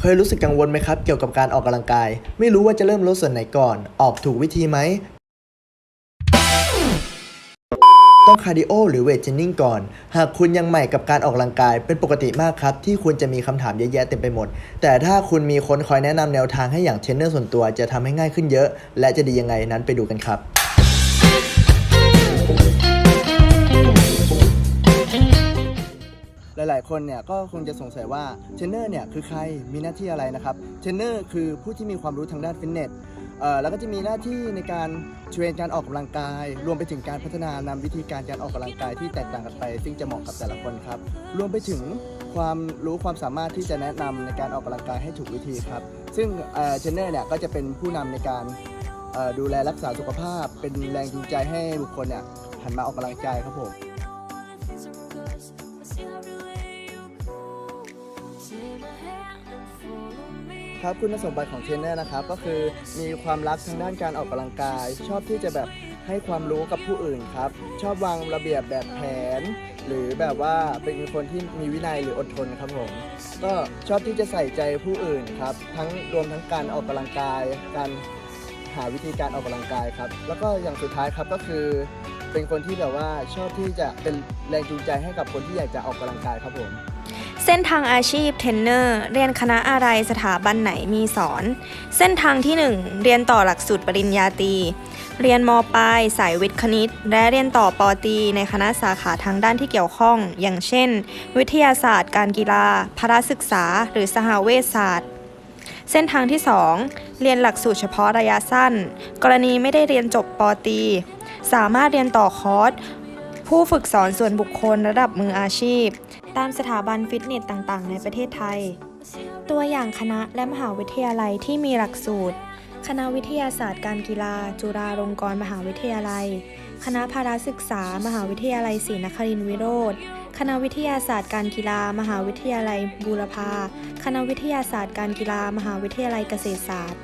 เคยรู้สึกกังวลไหมครับ เกี่ยวกับการออกกำลังกาย ไม่รู้ว่าจะเริ่มลดส่วนไหนก่อน ออกถูกวิธีไหม ต้องคาร์ดิโอหรือเวทเทรนนิ่งก่อน หากคุณยังใหม่กับการออกกำลังกาย เป็นปกติมากครับ ที่คุณจะมีคำถามเยอะแยะเต็มไปหมด แต่ถ้าคุณมีคนคอยแนะนำแนวทางให้อย่างเทรนเนอร์ส่วนตัว จะทำให้ง่ายขึ้นเยอะ และจะดียังไงนั้นไปดูกันครับ ลาย ๆ คนเนี่ยก็คงจะสงสัยว่าเทรนเนอร์เนี่ยคือใครมีหน้าที่อะไรนะครับเทรนเนอร์คือผู้ที่มีความรู้ทางด้านฟิตเนสแล้วก็จะมีหน้าที่ในการเทรนการออกกำลังกาย รวมไปถึงการพัฒนานำวิธีการการออกกำลังกายที่แตกต่างกันไป ซึ่งจะเหมาะกับแต่ละคนครับ รวมไปถึงความรู้ความสามารถที่จะแนะนำในการออกกำลังกายให้ถูกวิธีครับ ซึ่งเทรนเนอร์เนี่ยก็จะเป็นผู้นำในการดูแลรักษาสุขภาพ เป็นแรงจูงใจให้บุคคลเนี่ยหันมาออกกำลังกายครับผม ครับคุณสมบัติของเทรนเนอร์นะครับ ก็คือมีความรักทางด้านการออกกำลังกาย ชอบที่จะแบบให้ความรู้กับผู้อื่นครับ ชอบวางระเบียบแบบแผน หรือแบบว่าเป็นคนที่มีวินัยหรืออดทนครับผมก็ชอบที่จะใส่ใจผู้อื่นครับ ทั้งรวมทั้งการออกกำลังกาย การหาวิธีการออกกำลังกายครับ แล้วก็อย่างสุดท้ายครับก็คือ เป็นคนที่แบบว่าชอบที่จะเป็นแรงจูงใจให้กับคนที่อยากจะออกกำลังกายครับผม เส้นทางอาชีพเทรนเนอร์เรียนคณะอะไรสถาบันไหนมีสอน เส้นทางที่ 1 เรียนต่อหลักสูตรปริญญาตรีเรียนมปลายสายวิทย์คณิต และเรียนต่อปอตรีในคณะสาขาทางด้านที่เกี่ยวข้อง อย่างเช่น วิทยาศาสตร์ การกีฬาพละศึกษา หรือสหเวชศาสตร์ เส้นทางที่ 2 เรียนหลักสูตรเฉพาะระยะสั้น กรณีไม่ได้เรียนจบปอตรีสามารถเรียนต่อคอร์สผู้ฝึกสอนส่วนบุคคลระดับมืออาชีพ ตามสถาบันฟิตเนสต่างๆ ในประเทศไทย ตัวอย่างคณะและมหาวิทยาลัยที่มีหลักสูตร คณะวิทยาศาสตร์การกีฬา จุฬาลงกรณ์มหาวิทยาลัย คณะพาราศึกษา มหาวิทยาลัยศรีนครินทรวิโรธคณะวิทยาศาสตร์การกีฬา มหาวิทยาลัยบูรพาคณะวิทยาศาสตร์การกีฬา มหาวิทยาลัยเกษตรศาสตร์